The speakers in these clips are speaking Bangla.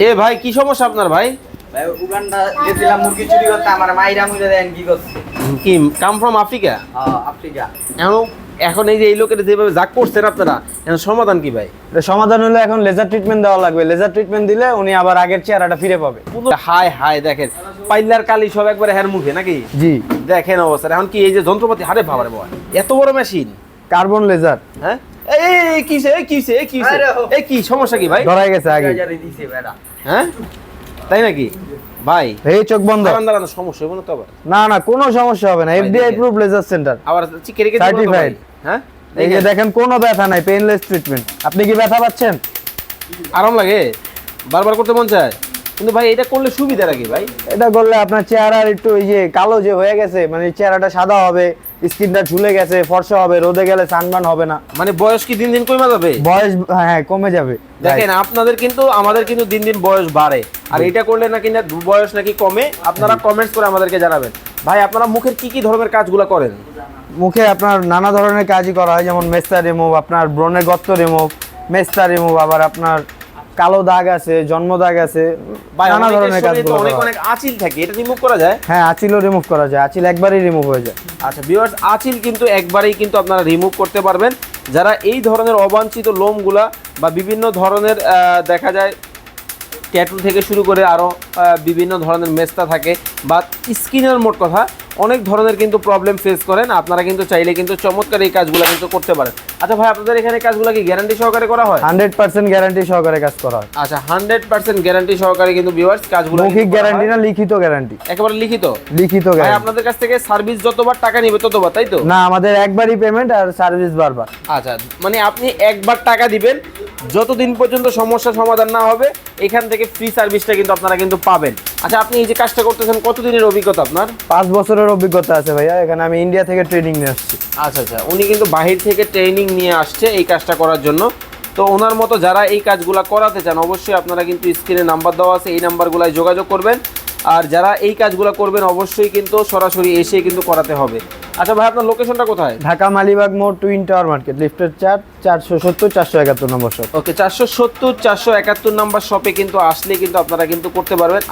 এ ভাই কি সমস্যা আপনার ভাই? ভাই উগান্ডা গেছিলাম মুরগি চুরি করতে আমার মাইরা মুইরা দেন কি করছে? কি কাম ফ্রম আফ্রিকা হ্যাঁ, আফ্রিকা এখন এখন এই যে এই লোকের যেভাবে জাগ করছেন আপনারা এখন সমাধান কি ভাই? সমাধান হলো এখন লেজার ট্রিটমেন্ট দেওয়া লাগবে। লেজার ট্রিটমেন্ট দিলে উনি আবার আগের চেহারাটা ফিরে পাবে। হাই হাই দেখেন পাইলার কালি সব একবারে হ্যার মুখে নাকি? জি। দেখেন অবস্থা এখন কি এই যে যন্ত্রপাতি হারে ভাবারে এত বড় মেশিন কার্বন লেজার হ্যাঁ? এই এই, কিসে এই কিসে এই কিসে এই কি সমস্যা কি ভাই? ধরাই গেছে আগে। হাজারে দিছে বেড়া। হ্যাঁ? তাই নাকি? ভাই। এই চোখ বন্ধ। দাঁড়ান দাঁড়ান সমস্যা হবে না তো আবার। না না কোনো সমস্যা হবে না। এফডিআই দেখেন। লেজার সেন্টার আবার চিকে রেখে দিবো না তো ভাই? Certified. হ্যাঁ? এই যে দেখেন, দেখেন কোনো ব্যথা নাই পেইনলেস ট্রিটমেন্ট আপনি কি ব্যথা পাচ্ছেন? আরাম লাগে। বারবার করতে মন চায়। কিন্তু ভাই এটা করলে সুবিধা নাকি ভাই। এটা করলে আপনার চেহারার একটু ওই যে কালো যে হয়ে গেছে মানে চেহারাটা সাদা হবে। স্কিনটা ঝুলে গেছে ফর্সা হবে রোদে গেলে সানবার্ন হবে না। মানে বয়স কি দিন দিন কমে যাবে? বয়স হ্যাঁ কমে যাবে। দেখেন আপনাদের কিন্তু আমাদের কিন্তু দিন দিন বয়স বাড়ে। আর এটা করলে নাকি না বয়স নাকি কমে আপনারা কমেন্টস করে আমাদেরকে জানাবেন। ভাই আপনারা মুখের কি কি ধরনের কাজগুলো করেন? মুখে আপনার নানা ধরনের কাজই করা হয় যেমন মেস্তা রিমুভ আপনার ব্রণের গর্ত রিমুভ মেস্তা রিমুভ আবার আপনার কালো দাগ আছে জন্ম দাগ আছে নানা ধরনের কাজগুলো অনেক অনেক আচিল থাকে এটা রিমুভ করা যায়? হ্যাঁ আচিলও রিমুভ করা যায় আচিল একবারই রিমুভ হয়ে যায়। আচ্ছা ভিউয়ার্স আচিল কিন্তু একবারেই কিন্তু আপনারা রিমুভ করতে পারবেন। যারা এই ধরনের অবাঞ্ছিত লোমগুলা বা বিভিন্ন ধরনের দেখা যায় ট্যাটু থেকে শুরু করে আরও বিভিন্ন ধরনের মেস্তা থাকে বা স্কিনের মোট কথা অনেক ধরনের কিন্তু প্রবলেম ফেস করেন। আপনারা কিন্তু চাইলে কিন্তু চমৎকার এই কাজগুলো কিন্তু করতে পারেন। আচ্ছা ভাই আপনাদের এখানে কাজগুলো কি গ্যারান্টি সহকারে করা হয়? হান্ড্রেড পার্সেন্ট গ্যারান্টি সহকারে কাজ করা হয়। আচ্ছা হান্ড্রেড পার্সেন্ট গ্যারান্টি সহকারে কিন্তু ভিউয়ার্স কাজগুলো মৌখিক গ্যারান্টি না লিখিত গ্যারান্টি একেবারে লিখিত? লিখিত গ্যারান্টি আপনাদের কাছ থেকে সার্ভিস যতবার টাকা নিবে ততবার তাই তো? না আমাদের একবারই পেমেন্ট আর সার্ভিস বারবার। আচ্ছা মানে আপনি একবার টাকা দিবেন যতদিন পর্যন্ত সমস্যা সমাধান না হবে এখান থেকে ফ্রি সার্ভিসটা কিন্তু আপনারা কিন্তু পাবেন। আচ্ছা আপনি এই যে কাজটা করতেছেন কতদিনের অভিজ্ঞতা আপনার? পাঁচ বছরের অভিজ্ঞতা আছে ভাইয়া এখানে আমি ইন্ডিয়া থেকে ট্রেনিং নিয়ে আসছি। আচ্ছা আচ্ছা উনি কিন্তু বাহির থেকে ট্রেনিং নিয়ে আসছে এই কাজটা করার জন্য। তো ওনার মতো যারা এই কাজগুলো করাতে চান অবশ্যই আপনারা কিন্তু স্ক্রিনে নাম্বার দেওয়া আছে এই নাম্বারগুলোয় যোগাযোগ করবেন। আর যারা এই কাজগুলো করবেন অবশ্যই কিন্তু সরাসরি এসে কিন্তু করাতে হবে। আচ্ছা ভাই আপনার লোকেশনটা কোথায়? ঢাকা মালিবাগ মোড় টুইন টাওয়ার মার্কেট লিফটের চার চারশো সত্তর চারশো একাত্তর নম্বর শপ ওকে চারশো সত্তর চারশো একাত্তর নম্বর শপে কিন্তু আসলে কিন্তু আপনারা কিন্তু করতে পারবেন।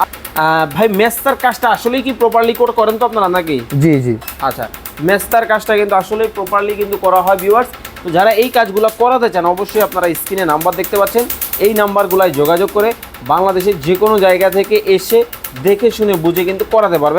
ভাই মেস্তার কাজটা আসলেই কি প্রপারলি করেন তো আপনারা নাকি? জি জি। আচ্ছা মেস্তার কাজটা কিন্তু আসলে প্রপারলি কিন্তু করা হয় ভিউয়ার্স তো যারা এই কাজগুলো করাতে চান অবশ্যই আপনারা স্ক্রিনে নাম্বার দেখতে পাচ্ছেন। এই নাম্বারগুলোয় যোগাযোগ করে বাংলাদেশের যে কোনো জায়গা থেকে এসে দেখে শুনে বুঝে কিন্তু করাতে পারবেন